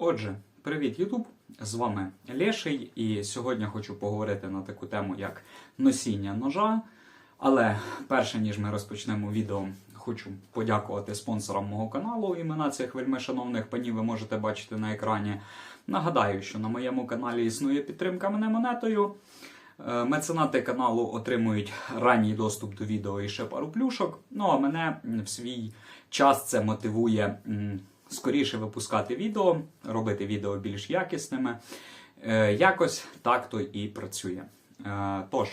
Отже, привіт, Ютуб! З вами Леший, і сьогодні хочу поговорити на таку тему, як носіння ножа. Але перше ніж ми розпочнемо відео, хочу подякувати спонсорам мого каналу. Імена цих вельми шановних панів ви можете бачити на екрані. Нагадаю, що на моєму каналі існує підтримка мене монетою. Е, Меценати каналу отримують ранній доступ до відео і ще пару плюшок. Ну а мене в свій час це мотивує скоріше випускати відео, робити відео більш якісними. Е, Якось так то і працює. Е, Тож,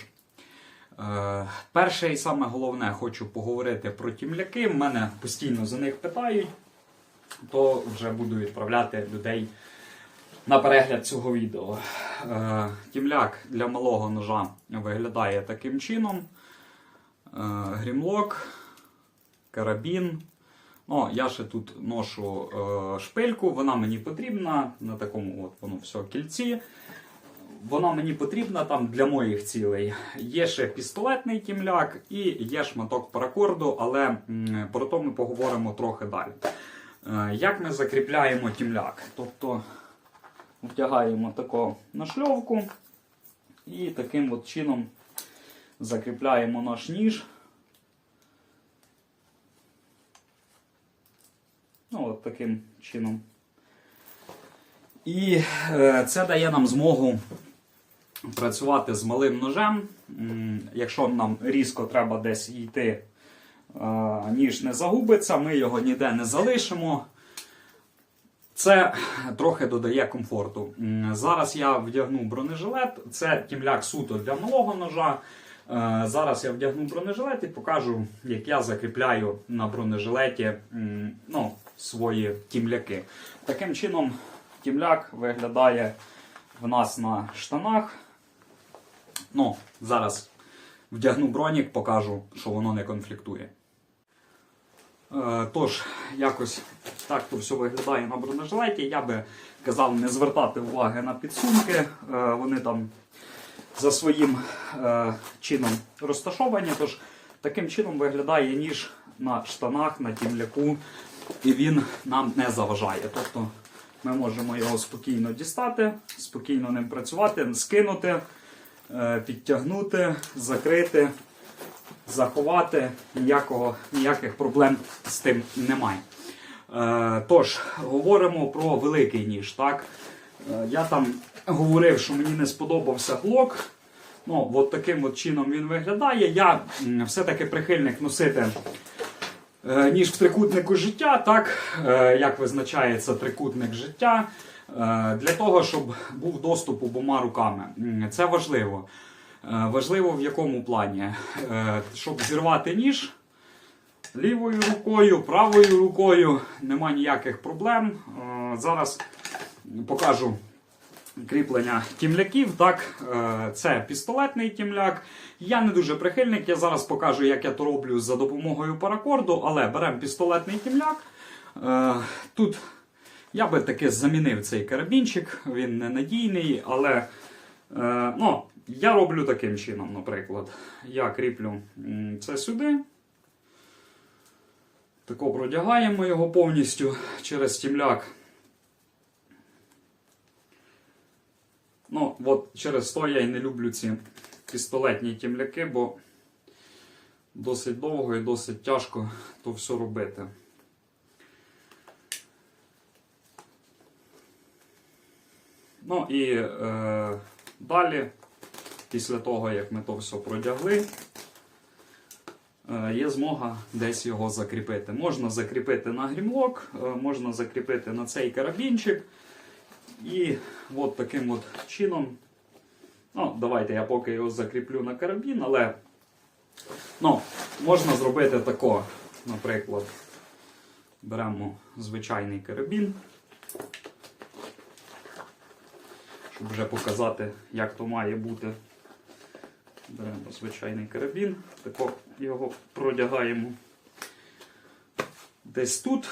е, перше і саме головне, хочу поговорити про тімляки. Мене постійно за них питають, то вже буду відправляти людей на перегляд цього відео. Тімляк для малого ножа виглядає таким чином: грімлок, карабін. Ну, я ще тут ношу е, шпильку, вона мені потрібна на такому от воно все кільці. Вона мені потрібна там для моїх цілей. Є ще пістолетний тімляк і є шматок паракорду, але м, про то ми поговоримо трохи далі. Е, як ми закріпляємо тімляк? Тобто вдягаємо тако на шльовку і таким от чином закріпляємо наш ніж. Ну, от таким чином. І е, це дає нам змогу працювати з малим ножем. Якщо нам різко треба десь йти, е, ніж не загубиться, ми його ніде не залишимо. Це трохи додає комфорту. Зараз я вдягну бронежилет. Це тімляк суто для малого ножа. Е, Зараз я вдягну бронежилет і покажу, як я закріпляю на бронежилеті ну, свої тімляки. Таким чином, тімляк виглядає в нас на штанах. Ну, зараз вдягну бронік, покажу, що воно не конфліктує. Е, Тож, якось так то все виглядає на бронежилеті. Я би казав не звертати уваги на підсумки. Е, Вони там за своїм е, чином розташовані. Тож таким чином виглядає ніж на штанах, на тімляку, і він нам не заважає. Тобто ми можемо його спокійно дістати, спокійно ним працювати, скинути, е, підтягнути, закрити, заховати. Ніякого, ніяких проблем з тим немає. Е, Тож, говоримо про великий ніж. Так? Е, Я там говорив, що мені не сподобався глок. Ну, от таким от чином він виглядає. Я все-таки прихильник носити ніж в трикутнику життя, так, е, як визначається трикутник життя, е, для того, щоб був доступ обома руками. Це важливо. Е, Важливо в якому плані? Е, Щоб зірвати ніж лівою рукою, правою рукою, нема ніяких проблем. Е, Зараз покажу кріплення тімляків. Так, Е, це пістолетний тімляк. Я не дуже прихильник. Я зараз покажу, як я то роблю за допомогою паракорду, але беремо пістолетний тімляк. Е, Тут я би таки замінив цей карабінчик, він ненадійний, але е, ну, я роблю таким чином, наприклад. Я кріплю це сюди. Тако продягаємо його повністю через тімляк. Ну, от через то я і не люблю ці пістолетні тімляки, бо досить довго і досить тяжко то все робити. Ну і е, далі, після того, як ми то все продягли, е, є змога десь його закріпити. Можна закріпити на грімлок, е, можна закріпити на цей карабінчик. І от таким от чином. Ну, давайте я поки його закріплю на карабін, але ну, можна зробити тако, наприклад, беремо звичайний карабін, щоб вже показати, як то має бути. Беремо звичайний карабін, тако його продягаємо десь тут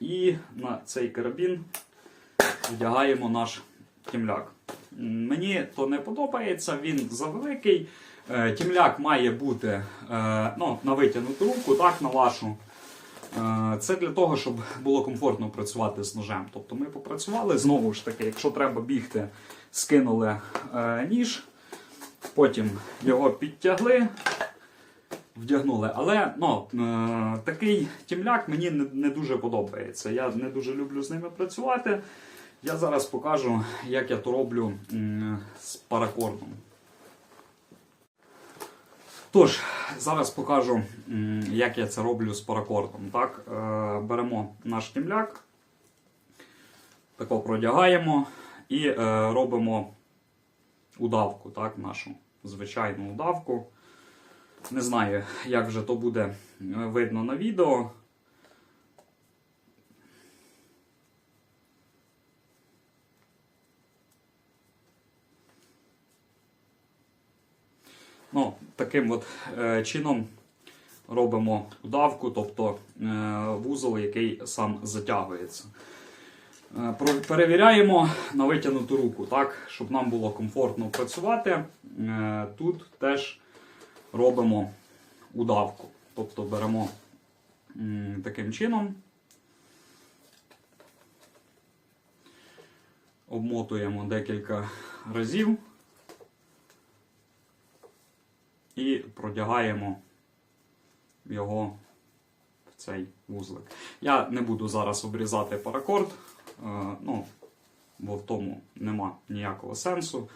і на цей карабін вдягаємо наш тімляк. Мені то не подобається, він завеликий. Е, Тімляк має бути е, ну, на витягнуту руку, так, на вашу. Е, Це для того, щоб було комфортно працювати з ножем. Тобто ми попрацювали знову ж таки, якщо треба бігти, скинули е, ніж, потім його підтягли, вдягнули. Але ну, е, такий тімляк мені не дуже подобається. Я не дуже люблю з ними працювати. Я зараз покажу, як я то роблю з паракордом. Тож, зараз покажу, як я це роблю з паракордом. Так, е, беремо наш тімляк, тако продягаємо і е, робимо удавку, так, нашу звичайну удавку. Не знаю, як вже то буде е, видно на відео. Ну, таким от е, чином робимо удавку, тобто е, вузол, який сам затягується. Е, перевіряємо на витягнуту руку, так, щоб нам було комфортно працювати. Е, тут теж робимо удавку. Тобто беремо м, таким чином, обмотуємо декілька разів і продягаємо його в цей вузлик. Я не буду зараз обрізати паракорд, е, ну, бо в тому нема ніякого сенсу.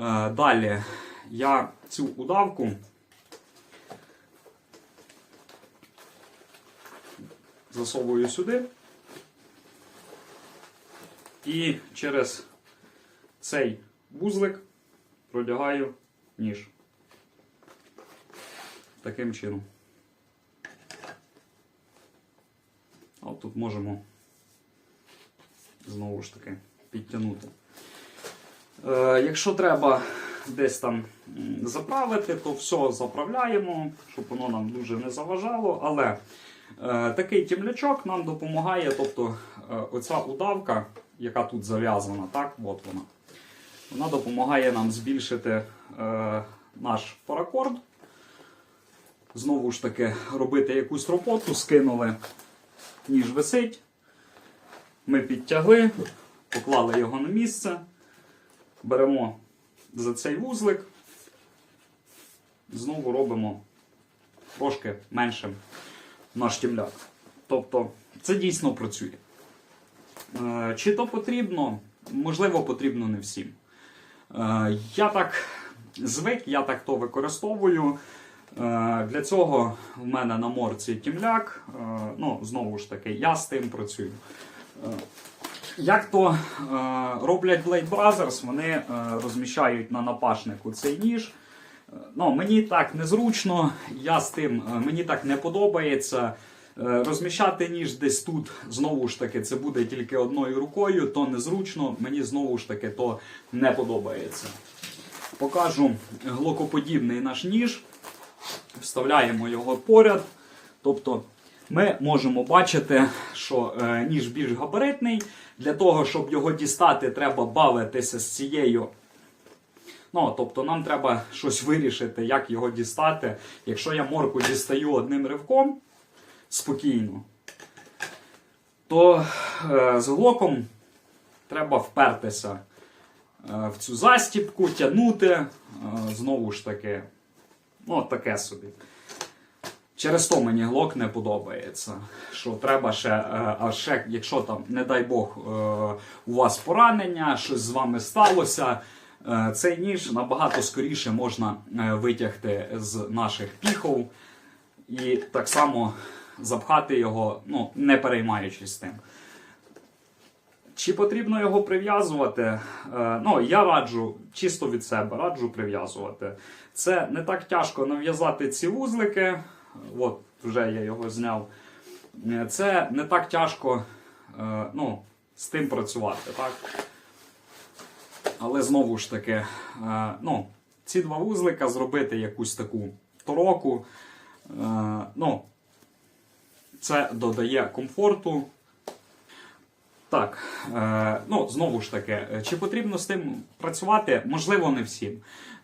Е, Далі я цю удавку засовую сюди і через цей вузлик продягаю ніж. Таким чином. От тут можемо знову ж таки підтягнути. Е, якщо треба десь там заправити, то все заправляємо, щоб воно нам дуже не заважало. Але е, такий тімлячок нам допомагає, тобто е, оця удавка, яка тут зав'язана, так, от вона, вона допомагає нам збільшити е, наш паракорд. Знову ж таки, робити якусь роботу, скинули, ніж висить. Ми підтягли, поклали його на місце, беремо за цей вузлик, знову робимо трошки меншим наш тімляк. Тобто це дійсно працює. Е, Чи то потрібно? Можливо, потрібно не всім. Е, Я так звик, я так то використовую. Е, Для цього в мене на морці тімляк. Е, Ну, знову ж таки, я з тим працюю. Е, Як то роблять Blade Brothers, вони розміщають на напашнику цей ніж. Ну, мені так незручно, я з тим, мені так не подобається. Розміщати ніж десь тут, знову ж таки, це буде тільки одною рукою, то незручно, мені знову ж таки то не подобається. Покажу глокоподібний наш ніж вставляємо його поряд. Тобто ми можемо бачити, що е, ніж більш габаритний. Для того, щоб його дістати, треба бавитися з цією. Ну, тобто нам треба щось вирішити, як його дістати. Якщо я морку дістаю одним ривком спокійно, то е, з глоком треба впертися е, в цю застіпку, тягнути. Е, знову ж таки, Ну, таке собі. Через то мені глок не подобається. Що треба ще, е, а ще, якщо там, не дай Бог, е, у вас поранення, щось з вами сталося. е, Цей ніж набагато скоріше можна витягти з наших піхов і так само запхати його, ну, не переймаючись тим. Чи потрібно його прив'язувати? Е, Ну, я раджу чисто від себе, раджу прив'язувати. Це не так тяжко нав'язати ці вузлики. От, вже я його зняв. Е, Це не так тяжко е, ну, з тим працювати. так? Але знову ж таки, ну, ці два вузлика зробити якусь таку тороку. Ну, це додає комфорту. Так, е, ну знову ж таки, е, чи потрібно з тим працювати? Можливо, не всім.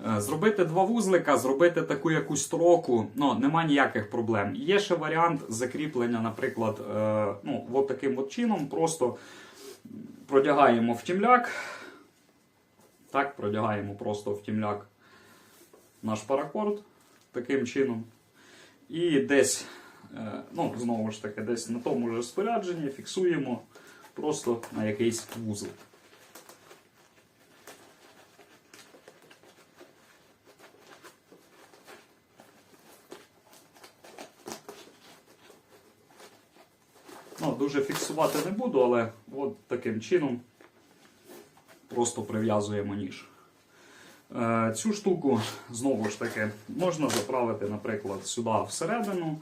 Е, зробити два вузлика, зробити таку якусь строку, ну нема ніяких проблем. Є ще варіант закріплення, наприклад, ну, от таким от чином, просто продягаємо в тімляк. Так, продягаємо просто в тімляк наш паракорд таким чином. І десь, ну, знову ж таки, десь на тому ж спорядженні фіксуємо просто на якийсь вузол. Ну, дуже фіксувати не буду, але от таким чином просто прив'язуємо ніж. Е, Цю штуку знову ж таки можна заправити, наприклад, сюди всередину.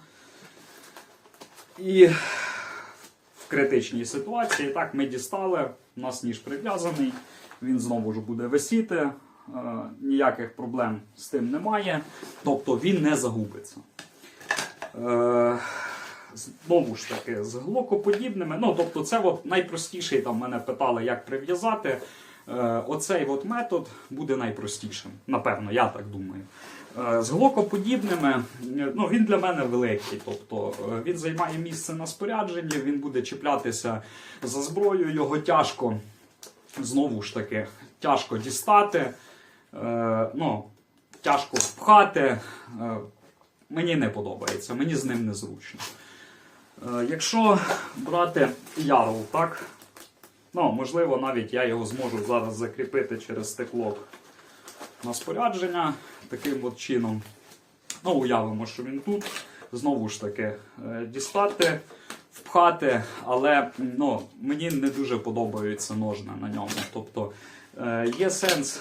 І критичній ситуації так ми дістали, у нас ніж прив'язаний, він знову ж буде висіти, е, ніяких проблем з тим немає, тобто він не загубиться. Е, Знову ж таки, з глокоподібними, ну тобто, це от найпростіший там мене питали, як прив'язати. Е, Оцей от метод буде найпростішим, напевно, я так думаю. Е, З глокоподібними, е, ну він для мене великий. Тобто е, він займає місце на спорядженні, він буде чіплятися за зброю, його тяжко, знову ж таки, тяжко дістати, ну, тяжко впхати. Мені не подобається, мені з ним незручно. Якщо брати ярл, так, ну, можливо, навіть я його зможу зараз закріпити через стеклок на спорядження таким от чином. Ну, уявимо, що він тут. Знову ж таки, е, дістати, впхати, але ну, мені не дуже подобаються ножни на ньому. Тобто е, є сенс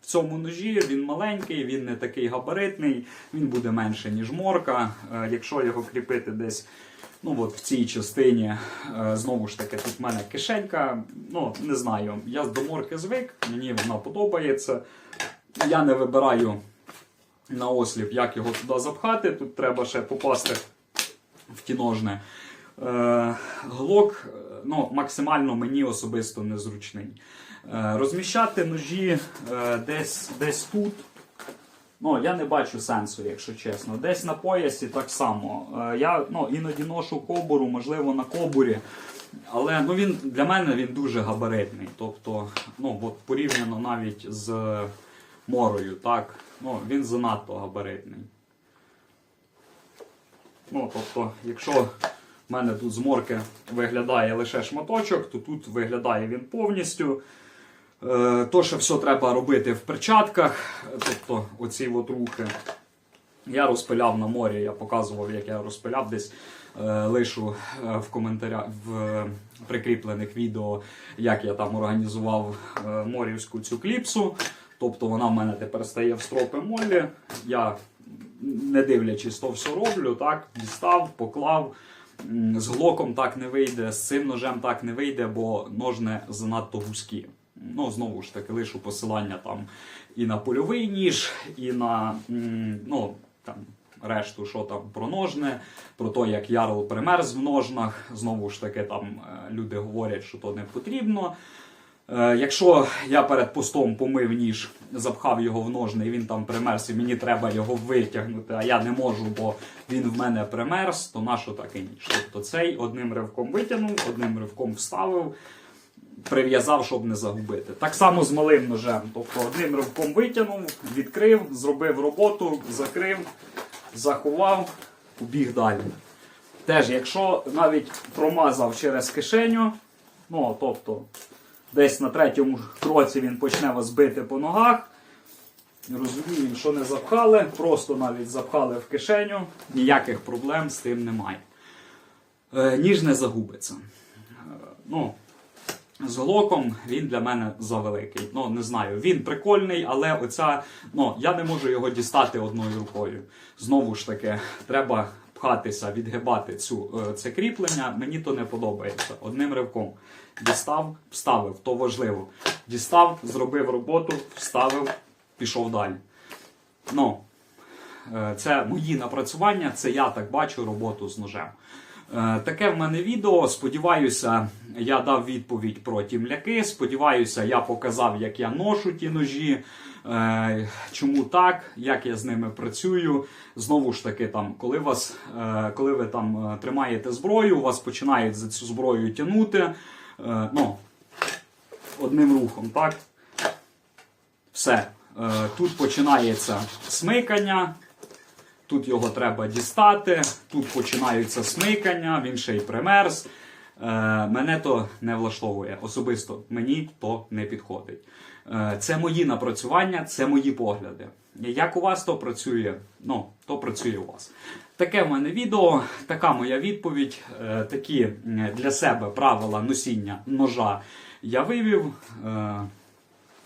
в цьому ножі, він маленький, він не такий габаритний, він буде менше, ніж морка. Е, Якщо його кріпити десь ну, от в цій частині, знову ж таки, тут в мене кишенька. Ну, не знаю, я до морки звик, мені вона подобається. Я не вибираю на осліп, як його туди запхати. Тут треба ще попасти в ті ножни. Е, Глок е, ну, максимально мені особисто незручний. Е, Розміщати ножі е, десь, десь тут. Ну, я не бачу сенсу, якщо чесно. Десь на поясі так само. Е, Я ну, іноді ношу кобуру, можливо, на кобурі. Але ну, він, для мене він дуже габаритний. Тобто, ну, от порівняно навіть з морою, так, ну, він занадто габаритний. Ну, тобто, якщо в мене тут з морки виглядає лише шматочок, то тут виглядає він повністю. Е, То, що все треба робити в перчатках, тобто оці от рухи. Я розпиляв на морі, я показував, як я розпиляв десь. е, Лишу е, в коментарях в прикріплених відео, як я там організував морівську цю кліпсу. Тобто вона в мене тепер стає в стропи молі. Я, не дивлячись, то все роблю, так, дістав, поклав. З глоком так не вийде, з цим ножем так не вийде, бо ножни занадто вузькі. Ну, знову ж таки, лишу посилання там і на польовий ніж, і на ну, там, решту, що там про ножне, про те, як ярл примерз в ножнах. Знову ж таки, там е, люди говорять, що то не потрібно. Е, Якщо я перед постом помив ніж, запхав його в ножни, і він там примерз, і мені треба його витягнути, а я не можу, бо він в мене примерз, то нащо такий ніж? Тобто цей одним ривком витягнув, одним ривком вставив, прив'язав, щоб не загубити. Так само з малим ножем. Тобто одним ривком витягнув, відкрив, зробив роботу, закрив, заховав, побіг далі. Теж, якщо навіть промазав через кишеню, ну тобто десь на третьому кроці він почне вас бити по ногах. Розуміємо, що не запхали, просто навіть запхали в кишеню, ніяких проблем з тим немає. Е, ніж не загубиться. Е, ну, з глоком він для мене завеликий. Ну, не знаю, він прикольний, але оця, ну, я не можу його дістати одною рукою. Знову ж таки, треба пхатися, відгибати цю, е, це кріплення. Мені то не подобається. Одним ривком. Дістав, вставив, то важливо. Дістав, зробив роботу, вставив, пішов далі. Ну, Е, Це мої напрацювання, це я так бачу роботу з ножем. Е, Таке в мене відео. Сподіваюся, я дав відповідь про ті мляки. Сподіваюся, я показав, як я ношу ті ножі, чому так, як я з ними працюю. Знову ж таки, там, коли, вас, е, коли ви там е, тримаєте зброю, вас починають за цю зброю тягнути. е, Ну, одним рухом, так? Все. Е, Тут починається смикання. Тут його треба дістати, тут починаються смикання, він ще й примерз. Е, мене то не влаштовує. Особисто мені то не підходить. Е, це мої напрацювання, це мої погляди. Як у вас то працює, ну, то працює у вас. Таке в мене відео, така моя відповідь. Е, такі для себе правила носіння ножа я вивів.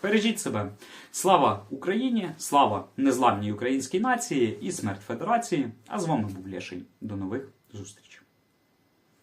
Бережіть себе. Слава Україні, слава незламній українській нації і смерть Федерації. А з вами був Лєший. До нових зустрічей.